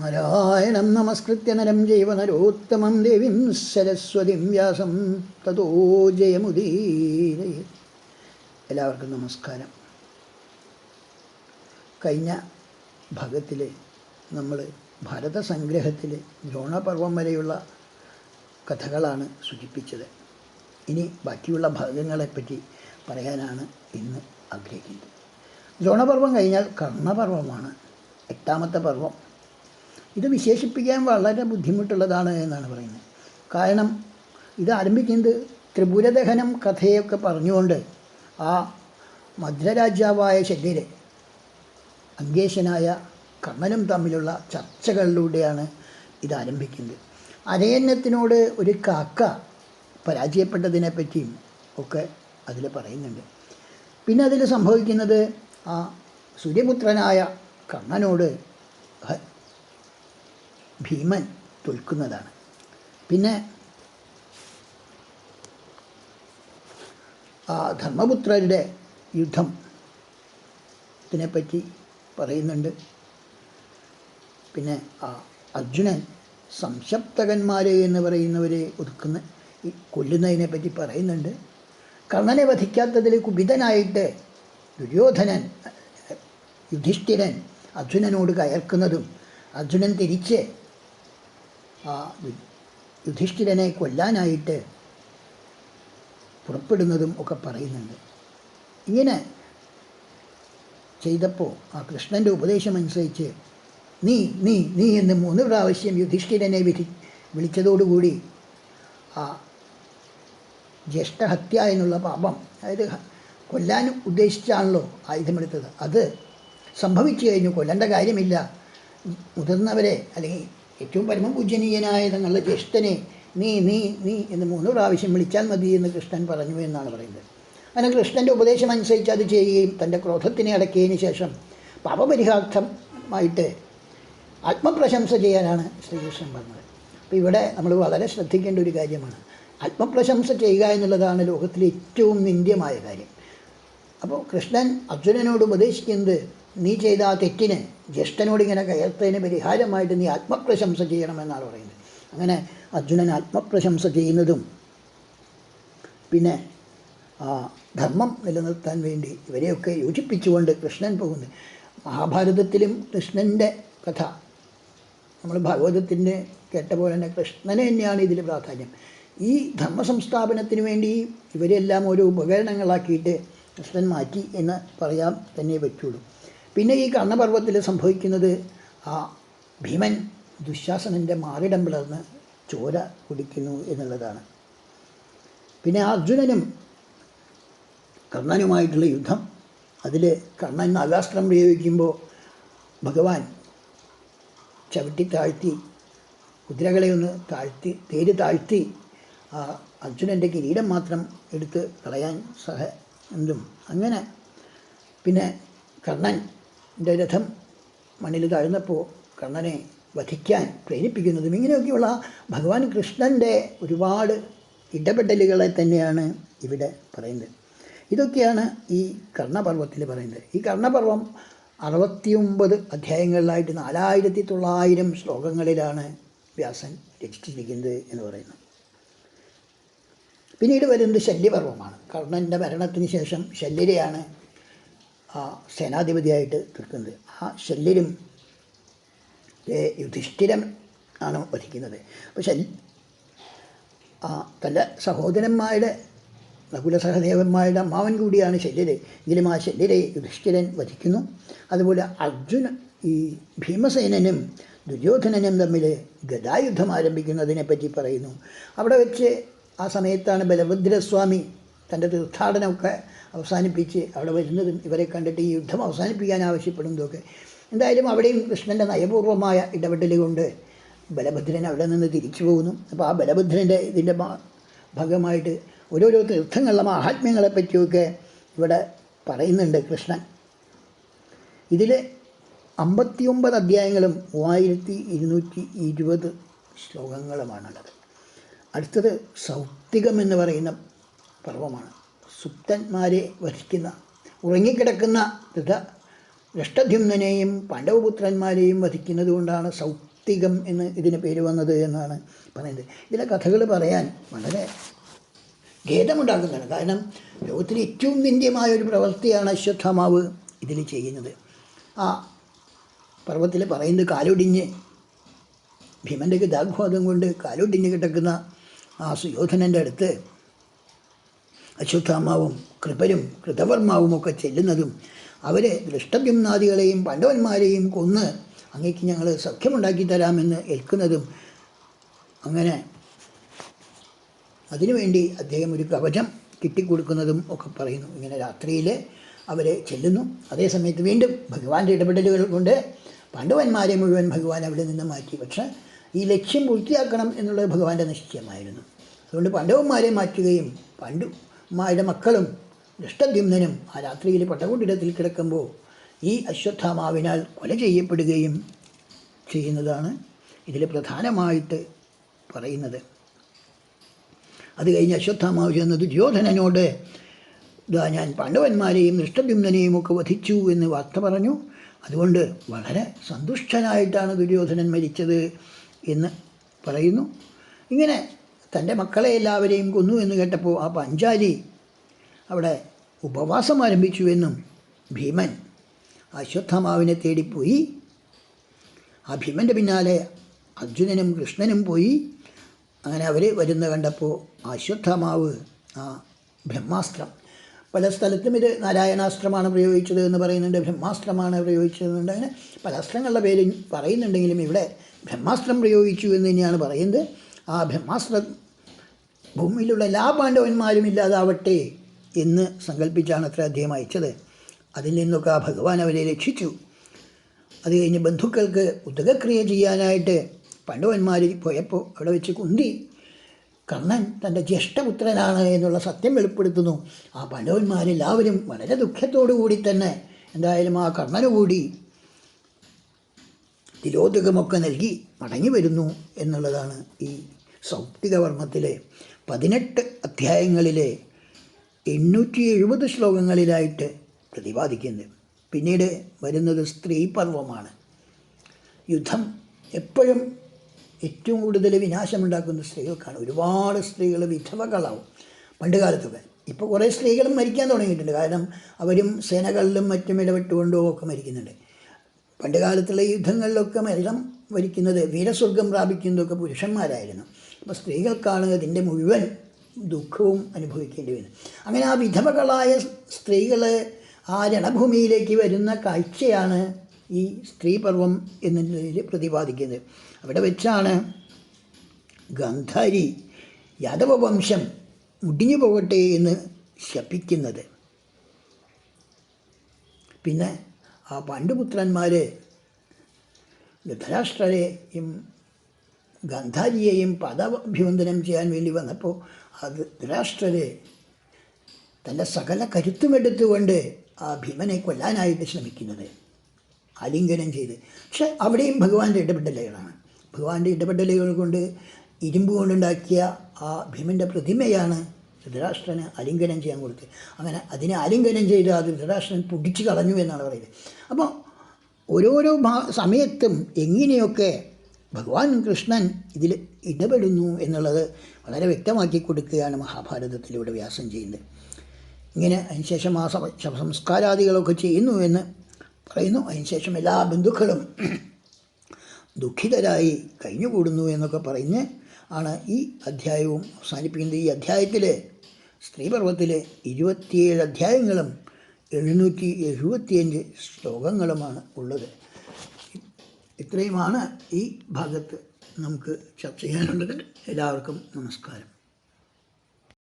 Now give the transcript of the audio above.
നാരായണം നമസ്കൃത്യ നരം ജൈവ നരോത്തമം ദേവീം സരസ്വതിം വ്യാസം തതോ ജയമുദീര. എല്ലാവർക്കും നമസ്കാരം. കഴിഞ്ഞ ഭാഗത്തിൽ നമ്മൾ ഭാരതസംഗ്രഹത്തിൽ ദ്രോണപർവം വരെയുള്ള കഥകളാണ് സൂചിപ്പിച്ചത്. ഇനി ബാക്കിയുള്ള ഭാഗങ്ങളെപ്പറ്റി പറയാനാണ് ഇന്ന് ആഗ്രഹിക്കുന്നത്. ദ്രോണപർവം കഴിഞ്ഞാൽ കർണപർവമാണ്. എട്ടാമത്തെ പർവം. ഇത് വിശേഷിപ്പിക്കാൻ വളരെ ബുദ്ധിമുട്ടുള്ളതാണ് എന്നാണ് പറയുന്നത്. കാരണം ഇത് ആരംഭിക്കുന്നത് ത്രിപുരദഹനം കഥയൊക്കെ പറഞ്ഞുകൊണ്ട് ആ മധുരരാജാവായ ശല്യര് അങ്കേശനായ കർണനും തമ്മിലുള്ള ചർച്ചകളിലൂടെയാണ് ഇത് ആരംഭിക്കുന്നത്. അരയന്നത്തിനോട് ഒരു കാക്ക പരാജയപ്പെട്ടതിനെ പറ്റിയും ഒക്കെ അതിൽ പറയുന്നുണ്ട്. പിന്നെ അതിൽ സംഭവിക്കുന്നത് ആ സൂര്യപുത്രനായ കർണനോട് ഹ- ഭീമൻ തോൽക്കുന്നതാണ്. പിന്നെ ആ ധർമ്മപുത്രരുടെ യുദ്ധം ഇതിനെപ്പറ്റി പറയുന്നുണ്ട്. പിന്നെ ആ അർജുനൻ സംശപ്തകന്മാരെ എന്ന് പറയുന്നവരെ ഒതുക്കുന്ന കൊല്ലുന്നതിനെ പറ്റി പറയുന്നുണ്ട്. കർണനെ വധിക്കാത്തതിൽ കുപിതനായിട്ട് ദുര്യോധനൻ യുധിഷ്ഠിരൻ അർജുനനോട് കയർക്കുന്നതും അർജുനൻ തിരിച്ച് ആ യുധിഷ്ഠിരനെ കൊല്ലാനായിട്ട് പുറപ്പെടുന്നതും ഒക്കെ പറയുന്നുണ്ട്. ഇങ്ങനെ ചെയ്തപ്പോൾ ആ കൃഷ്ണന്റെ ഉപദേശമനുസരിച്ച് നീ നീ നീ എന്ന് മൂന്ന് പ്രാവശ്യം യുധിഷ്ഠിരനെ വിധി വിളിച്ചതോടുകൂടി ആ ജ്യേഷ്ഠഹത്യ എന്നുള്ള പാപം അതായത് കൊല്ലാൻ ഉദ്ദേശിച്ചാണല്ലോ ആയുധമെടുത്തത്. അത് സംഭവിച്ചു കഴിഞ്ഞു. കൊല്ലേണ്ട കാര്യമില്ല. മുതിർന്നവരെ അല്ലെങ്കിൽ ഏറ്റവും പരമപൂജനീയനായ തങ്ങളുടെ ജ്യേഷ്ഠനെ നീ നീ നീ എന്ന് മൂന്ന് പ്രാവശ്യം വിളിച്ചാൽ മതി എന്ന് കൃഷ്ണൻ പറഞ്ഞു എന്നാണ് പറയുന്നത്. അങ്ങനെ കൃഷ്ണന്റെ ഉപദേശം അനുസരിച്ച് അത് ചെയ്യുകയും തന്റെ ക്രോധത്തിനെ അടക്കിയതിന് ശേഷം പാപപരിഹാർത്ഥമായിട്ട് ആത്മപ്രശംസ ചെയ്യാനാണ് ശ്രീകൃഷ്ണൻ പറഞ്ഞത്. അപ്പോൾ ഇവിടെ നമ്മൾ വളരെ ശ്രദ്ധിക്കേണ്ട ഒരു കാര്യമാണ്. ആത്മപ്രശംസ ചെയ്യുക എന്നുള്ളതാണ് ലോകത്തിലെ ഏറ്റവും നിന്ദ്യമായ കാര്യം. അപ്പോൾ കൃഷ്ണൻ അർജുനനോട് ഉപദേശിക്കുന്നത് നീ ചെയ്ത ആ തെറ്റിന് ജ്യേഷ്ഠനോട് ഇങ്ങനെ കയർത്തതിന് പരിഹാരമായിട്ട് നീ ആത്മപ്രശംസ ചെയ്യണമെന്നാണ് പറയുന്നത്. അങ്ങനെ അർജുനൻ ആത്മപ്രശംസ ചെയ്യുന്നതും പിന്നെ ആ ധർമ്മം നിലനിർത്താൻ വേണ്ടി ഇവരെയൊക്കെ യോജിപ്പിച്ചുകൊണ്ട് കൃഷ്ണൻ പോകുന്നു. മഹാഭാരതത്തിലും കൃഷ്ണന്റെ കഥ നമ്മൾ ഭാഗവതത്തിന്റെ കേട്ട പോലെ തന്നെ കൃഷ്ണനെ തന്നെയാണ് ഇതിൽ പ്രാധാന്യം. ഈ ധർമ്മ സംസ്ഥാപനത്തിന് വേണ്ടി ഇവരെല്ലാം ഒരു ഉപകരണങ്ങളാക്കിയിട്ട് കൃഷ്ണൻ മാറ്റി എന്ന് പറയാൻ തന്നെ പറ്റുള്ളൂ. പിന്നെ ഈ കർണപർവത്തിൽ സംഭവിക്കുന്നത് ആ ഭീമൻ ദുശാസനന്റെ മാറിടം പിളർന്ന് ചോര കുടിക്കുന്നു എന്നുള്ളതാണ്. പിന്നെ അർജുനനും കർണനുമായിട്ടുള്ള യുദ്ധം. അതിൽ കർണൻ നാഗാസ്ത്രം പ്രയോഗിക്കുമ്പോൾ ഭഗവാൻ ചവിട്ടി താഴ്ത്തി കുതിരകളെ ഒന്ന് താഴ്ത്തി തേര് താഴ്ത്തി ആ അർജുനന്റെ കിരീടം മാത്രം എടുത്ത് കളയാൻ സഹ എന്തും. അങ്ങനെ പിന്നെ കർണന്റെ രഥം മണ്ണിൽ താഴ്ന്നപ്പോൾ കർണനെ വധിക്കാൻ പ്രേരിപ്പിക്കുന്നതും ഇങ്ങനെയൊക്കെയുള്ള ഭഗവാൻ കൃഷ്ണന്റെ ഒരുപാട് ഇടപെടലുകളെ തന്നെയാണ് ഇവിടെ പറയുന്നത്. ഇതൊക്കെയാണ് ഈ കർണപർവത്തിൽ പറയുന്നത്. ഈ കർണപർവം അറുപത്തിയൊമ്പത് അധ്യായങ്ങളിലായിട്ട് നാലായിരത്തി തൊള്ളായിരം ശ്ലോകങ്ങളിലാണ് വ്യാസൻ രചിച്ചിരിക്കുന്നത് എന്ന് പറയുന്നു പിന്നീട് വരുന്നത് ശല്യപർവമാണ് കർണന്റെ മരണത്തിന് ശേഷം ശല്യരെയാണ് ആ സേനാധിപതിയായിട്ട് തീർക്കുന്നത് ആ ശല്യരും യുധിഷ്ഠിരം ആണ് വധിക്കുന്നത്. അപ്പോൾ ശല്യ ആ തന്റെ സഹോദരന്മാരുടെ നകുല സഹദേവന്മാരുടെ അമ്മാവൻ കൂടിയാണ് ശല്യര്. എങ്കിലും ആ ശല്യരെ യുധിഷ്ഠിരൻ വധിക്കുന്നു. അതുപോലെ അർജുന ഈ ഭീമസേനനും ദുര്യോധനനും തമ്മിൽ ഗതായുദ്ധം ആരംഭിക്കുന്നതിനെപ്പറ്റി പറയുന്നു. അവിടെ വെച്ച് ആ സമയത്താണ് ബലഭദ്രസ്വാമി തന്റെ തീർത്ഥാടനമൊക്കെ അവസാനിപ്പിച്ച് അവിടെ വരുന്നതും ഇവരെ കണ്ടിട്ട് ഈ യുദ്ധം അവസാനിപ്പിക്കാൻ ആവശ്യപ്പെടുന്നതൊക്കെ. എന്തായാലും അവിടെയും കൃഷ്ണന്റെ നയപൂർവമായ ഇടപെടൽ കൊണ്ട് ബലഭദ്രൻ അവിടെ നിന്ന് തിരിച്ചു പോകുന്നു. അപ്പോൾ ആ ബലഭദ്രന്റെ ഇതിന്റെ ഭാഗമായിട്ട് ഓരോരോ തീർത്ഥങ്ങളുടെ മാഹാത്മ്യങ്ങളെ പറ്റിയൊക്കെ ഇവിടെ പറയുന്നുണ്ട് കൃഷ്ണൻ. ഇതിൽ അമ്പത്തിയൊമ്പത് അധ്യായങ്ങളും മൂവായിരത്തി ഇരുന്നൂറ്റി ഇരുപത് ശ്ലോകങ്ങളുമാണുള്ളത്. അടുത്തത് സൗത്തികം എന്ന് പറയുന്ന പർവമാണ് സുപ്തന്മാരെ വധിക്കുന്ന ഉറങ്ങിക്കിടക്കുന്ന ധൃത ദഷ്ടദ്യുമ്നെയും പാണ്ഡവപുത്രന്മാരെയും വധിക്കുന്നത് കൊണ്ടാണ് സൗപ്തികം എന്ന് ഇതിന് പേര് വന്നത് എന്നാണ് പറയുന്നത്. ഇതിലെ കഥകൾ പറയാൻ വളരെ ഖേദമുണ്ടാക്കുന്നതാണ് കാരണം ലോകത്തിൽ ഏറ്റവും നിന്ദ്യമായ ഒരു പ്രവൃത്തിയാണ് അശ്വത്ഥമാവ് ഇതിൽ ചെയ്യുന്നത്. ആ പർവത്തിൽ പറയുന്നത് കാലൊടിഞ്ഞ് ഭീമന്റെ ഗതാഘാതം കൊണ്ട് കാലൊടിഞ്ഞ് കിടക്കുന്ന ആ സുയോധനന്റെ അടുത്ത് അശ്വത്ഥാമാവും കൃപരും കൃതവർമാവും ഒക്കെ ചെല്ലുന്നതും അവരെ ദൃഷ്ടബ്യംനാദികളെയും പാണ്ഡവന്മാരെയും കൊന്ന് അങ്ങേക്ക് ഞങ്ങൾ സഖ്യമുണ്ടാക്കി തരാമെന്ന് ഏൽക്കുന്നതും അങ്ങനെ അതിനുവേണ്ടി അദ്ദേഹം ഒരു കവചം കിട്ടിക്കൊടുക്കുന്നതും ഒക്കെ പറയുന്നു. ഇങ്ങനെ രാത്രിയിൽ അവർ ചെല്ലുന്നു. അതേസമയത്ത് വീണ്ടും ഭഗവാന്റെ ഇടപെടലുകൾ കൊണ്ട് പാണ്ഡവന്മാരെ മുഴുവൻ ഭഗവാൻ അവിടെ നിന്ന് മാറ്റി. പക്ഷേ ഈ ലക്ഷ്യം പൂർത്തിയാക്കണം എന്നുള്ളത് ഭഗവാന്റെ നിശ്ചയമായിരുന്നു. അതുകൊണ്ട് പാണ്ഡവന്മാരെ മാറ്റുകയും പാണ്ഡുമാരുടെ മക്കളും ദൃഷ്ടദ്യുനും ആ രാത്രിയിൽ പട്ടകുട്ടിടത്തിൽ കിടക്കുമ്പോൾ ഈ അശ്വത്ഥാമാവിനാൽ കൊല ചെയ്യപ്പെടുകയും ചെയ്യുന്നതാണ് ഇതിൽ പ്രധാനമായിട്ട് പറയുന്നത്. അത് കഴിഞ്ഞ് അശ്വത്ഥാമാവ് ചെന്ന് ദുര്യോധനനോട് ഇതാ ഞാൻ പാണ്ഡവന്മാരെയും ദൃഷ്ടദ്യുമ്നനെയും ഒക്കെ വധിച്ചു എന്ന് വാർത്ത പറഞ്ഞു. അതുകൊണ്ട് വളരെ സന്തുഷ്ടനായിട്ടാണ് ദുര്യോധനൻ മരിച്ചത് എന്ന് പറയുന്നു. ഇങ്ങനെ തന്റെ മക്കളെ എല്ലാവരെയും കൊന്നു എന്ന് കേട്ടപ്പോൾ ആ പഞ്ചാലി അവിടെ ഉപവാസം ആരംഭിച്ചു എന്നും ഭീമൻ അശ്വത്ഥമാവിനെ തേടിപ്പോയി. ആ ഭീമന്റെ പിന്നാലെ അർജുനനും കൃഷ്ണനും പോയി. അങ്ങനെ അവർ വരുന്ന കണ്ടപ്പോൾ അശ്വത്ഥമാവ് ആ ബ്രഹ്മാസ്ത്രം. പല സ്ഥലത്തും ഇത് നാരായണാസ്ത്രമാണ് പ്രയോഗിച്ചത് എന്ന് പറയുന്നുണ്ട് ബ്രഹ്മാസ്ത്രമാണ് പ്രയോഗിച്ചതെന്നുണ്ട്. അങ്ങനെ പല അസ്ത്രങ്ങളുടെ പേര് പറയുന്നുണ്ടെങ്കിലും ഇവിടെ ബ്രഹ്മാസ്ത്രം പ്രയോഗിച്ചു എന്ന് തന്നെയാണ് പറയുന്നത്. ആ ബ്രഹ്മാസ്ത്രം ഭൂമിയിലുള്ള എല്ലാ പാണ്ഡവന്മാരും ഇല്ലാതാവട്ടെ എന്ന് സങ്കല്പിച്ചാണ് അത്ര അദ്ദേഹം അയച്ചത്. അതിൽ നിന്നൊക്കെ ആ ഭഗവാൻ അവരെ രക്ഷിച്ചു. അത് കഴിഞ്ഞ് ബന്ധുക്കൾക്ക് ഉദകക്രിയ ചെയ്യാനായിട്ട് പാണ്ഡവന്മാർ പോയപ്പോൾ അവിടെ വെച്ച് കുന്തി. കർണൻ തന്റെ ജ്യേഷ്ഠപുത്രനാണ് എന്നുള്ള സത്യം വെളിപ്പെടുത്തുന്നു. ആ പാണ്ഡവന്മാരെല്ലാവരും വളരെ ദുഃഖത്തോടു കൂടി തന്നെ എന്തായാലും ആ കർണന് കൂടി തിലോദകമൊക്കെ നൽകി മടങ്ങി വരുന്നു എന്നുള്ളതാണ് ഈ സൗപ്തികവർമ്മത്തിലെ പതിനെട്ട് അധ്യായങ്ങളിലെ എണ്ണൂറ്റി എഴുപത് ശ്ലോകങ്ങളിലായിട്ട് പ്രതിപാദിക്കുന്നത് പിന്നീട് വരുന്നത് സ്ത്രീ പർവമാണ് യുദ്ധം എപ്പോഴും ഏറ്റവും കൂടുതൽ വിനാശമുണ്ടാക്കുന്ന സ്ത്രീകൾക്കാണ്. ഒരുപാട് സ്ത്രീകൾ വിധവകളാവും പണ്ട് കാലത്തൊക്കെ. ഇപ്പോൾ കുറേ സ്ത്രീകളും മരിക്കാൻ തുടങ്ങിയിട്ടുണ്ട്. കാരണം അവരും സേനകളിലും മറ്റും ഇടപെട്ടുകൊണ്ടും ഒക്കെ മരിക്കുന്നുണ്ട്. പണ്ട് കാലത്തുള്ള യുദ്ധങ്ങളിലൊക്കെ മരണം വരിക്കുന്നത് വീരസ്വർഗം പ്രാപിക്കുന്നതൊക്കെ പുരുഷന്മാരായിരുന്നു. അപ്പോൾ സ്ത്രീകൾക്കാണ് ഇതിന്റെ മുഴുവൻ ദുഃഖവും അനുഭവിക്കേണ്ടി വരുന്നത്. അങ്ങനെ ആ വിധവകളായ സ്ത്രീകൾ ആ രണഭൂമിയിലേക്ക് വരുന്ന കാഴ്ചയാണ് ഈ സ്ത്രീപർവം എന്നതിൽ പ്രതിപാദിക്കുന്നത്. അവിടെ വെച്ചാണ് ഗന്ധാരി യാദവ വംശം മുടിഞ്ഞു പോകട്ടെ എന്ന് ശപിക്കുന്നത്. പിന്നെ ആ പാണ്ഡുപുത്രന്മാർ ധൃതരാഷ്ട്രരെയും ഗന്ധാരിയെയും പാദാഭിവന്ദനം ചെയ്യാൻ വേണ്ടി വന്നപ്പോൾ അത് ധൃരാഷ്ട്രരെ തന്റെ സകല കരുത്തുമെടുത്തുകൊണ്ട് ആ ഭീമനെ കൊല്ലാനായിട്ട് ശ്രമിക്കുന്നത് ആലിംഗനം ചെയ്ത്. പക്ഷെ അവിടെയും ഭഗവാന്റെ ഇടപെടലുകളാണ്. ഭഗവാന്റെ ഇടപെടലുകൾ കൊണ്ട് ഇരുമ്പ് കൊണ്ടുണ്ടാക്കിയ ആ ഭീമന്റെ പ്രതിമയാണ് ധൃതരാഷ്ട്രന് അലിംഗനം ചെയ്യാൻ കൊടുത്തത്. അങ്ങനെ അതിനെ ആലിംഗനം ചെയ്ത് അത് ധൃതരാഷ്ട്രൻ പൊടിച്ചു കളഞ്ഞു എന്നാണ് പറയുന്നത്. അപ്പോൾ ഓരോരോ സമയത്തും എങ്ങനെയൊക്കെ ഭഗവാൻ കൃഷ്ണൻ ഇതിൽ ഇടപെടുന്നു എന്നുള്ളത് വളരെ വ്യക്തമാക്കി കൊടുക്കുകയാണ് മഹാഭാരതത്തിലൂടെ വ്യാസം ചെയ്യുന്നത്. ഇങ്ങനെ അതിനുശേഷം ആ ശവസംസ്കാരാദികളൊക്കെ ചെയ്യുന്നു എന്ന് പറയുന്നു. അതിനുശേഷം എല്ലാ ബന്ധുക്കളും ദുഃഖിതരായി കഴിഞ്ഞുകൂടുന്നു എന്നൊക്കെ പറഞ്ഞ് ആണ് ഈ അധ്യായവും അവസാനിപ്പിക്കുന്നത്. ഈ അധ്യായത്തിൽ സ്ത്രീപർവത്തിൽ ഇരുപത്തിയേഴ് അധ്യായങ്ങളും എഴുന്നൂറ്റി എഴുപത്തിയഞ്ച് ശ്ലോകങ്ങളുമാണ് ഉള്ളത്. ഇത്രയുമാണ് ഈ ഭാഗത്ത് നമുക്ക് ചർച്ച ചെയ്യാനുള്ളത്. എല്ലാവർക്കും നമസ്കാരം.